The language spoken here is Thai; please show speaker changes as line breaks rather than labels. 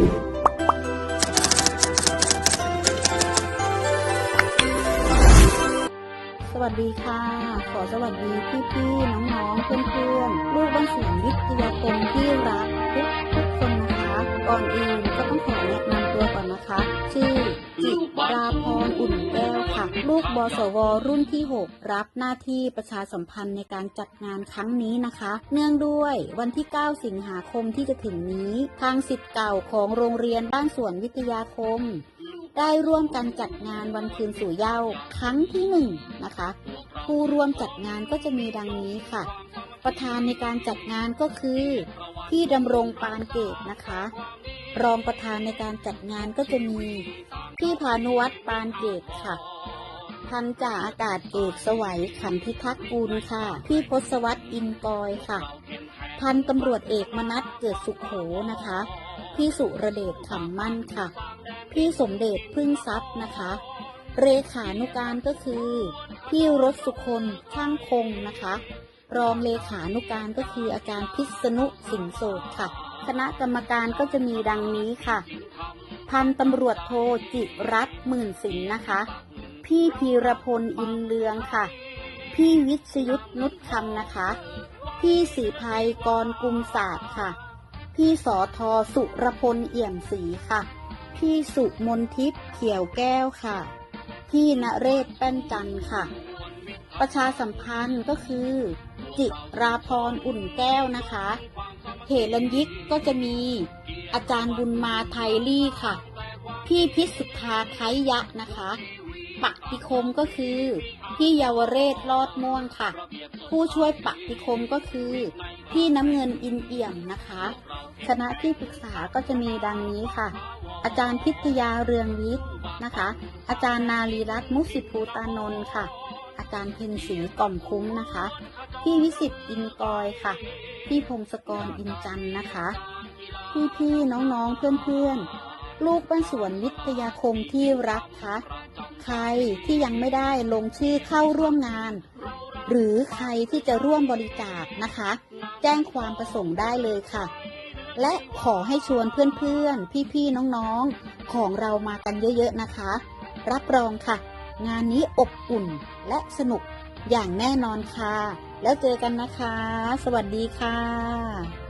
สวัสดีค่ะ ขอสวัสดีพี่ๆน้องๆเพื่อนๆลูกบ้านสวนวิทยาคมที่รักทุกทุกคนนะคะก่อนอื่นาพรอุ่นแก้วค่ะ ลูกบสวรุ่นที่ 6 รับหน้าที่ประชาสัมพันธ์ในการจัดงานครั้งนี้นะคะ เนื่องด้วยวันที่ 9 สิงหาคมที่จะถึงนี้ ทางสิทธิ์เก่าของโรงเรียนบ้านสวนวิทยาคมได้ร่วมกันจัดงานวันคืนสู่เย้าครั้งที่หนึ่งนะคะ ผู้ร่วมจัดงานก็จะมีดังนี้ค่ะ ประธานในการจัดงานก็คือพี่ดำรงปานเกตนะคะ รองประธานในการจัดงานก็จะมี พี่พานุวัฒน์ปานเกตค่ะพันจ่าอากาศเอกสวัยขันธิทักษ์กุลค่ะ พี่พศวัตรอินกอยค่ะ พันตำรวจเอกมนัสเกิดสุขโขนะคะ พี่สุระเดชขำมั่นค่ะ พี่สมเด็จพึ่งทรัพย์นะคะ เรขานุการก็คือ พี่รสสุคนช่างคงนะคะ รองเลขานุการก็คืออาจารย์พิษณุสิงโสดค่ะ คณะกรรมการก็จะมีดังนี้ค่ะ พันตำรวจโทจิรัตหมื่นสินนะคะ พี่พีรพลอินเลืองค่ะ พี่วิชยุทธนุชคำนะคะ พี่สีภัยกรกุมศาสตร์ค่ะ พี่สอทอสุรพลเอี่ยมศรีค่ะ พี่สุมนทิพย์เขียวแก้วค่ะ พี่ณเรศแป้นจันทร์ค่ะ ประชาสัมพันธ์ก็คือ จิราพรอุ่นแก้วนะคะเหรัญยิกก็จะมี อาจารย์บุญมาไทยลี่ค่ะ พี่พิสุทธาไทยะนะคะปักปิคมก็คือ พี่เยาวเรศรอดม่วงค่ะ ผู้ช่วยปักปิคมก็คือ พี่น้ำเงินอินเอี่ยมนะคะคณะที่ปรึกษาก็จะมีดังนี้ค่ะ อาจารย์พิทยาเรืองวิทย์นะคะ อาจารย์นาลีรัตน์มุสิภูตานนท์ค่ะ อาจารย์เพ็ญศรีกล่อมคุ้มนะคะ พี่วิสิตอินกอยค่ะ พี่พงศกรอินจันทร์นะคะ พี่ๆ น้องๆ เพื่อนๆ ลูกบ้านสวนวิทยาคมที่รักคะ ใครที่ยังไม่ได้ลงชื่อเข้าร่วมงาน หรือใครที่จะร่วมบริจาคนะคะ แจ้งความประสงค์ได้เลยค่ะ และขอให้ชวนเพื่อนๆ พี่ๆ น้องๆ ของเรามากันเยอะๆ นะคะ รับรองค่ะ งานนี้อบอุ่นและสนุกอย่างแน่นอนค่ะ แล้วเจอกันนะคะ สวัสดีค่ะ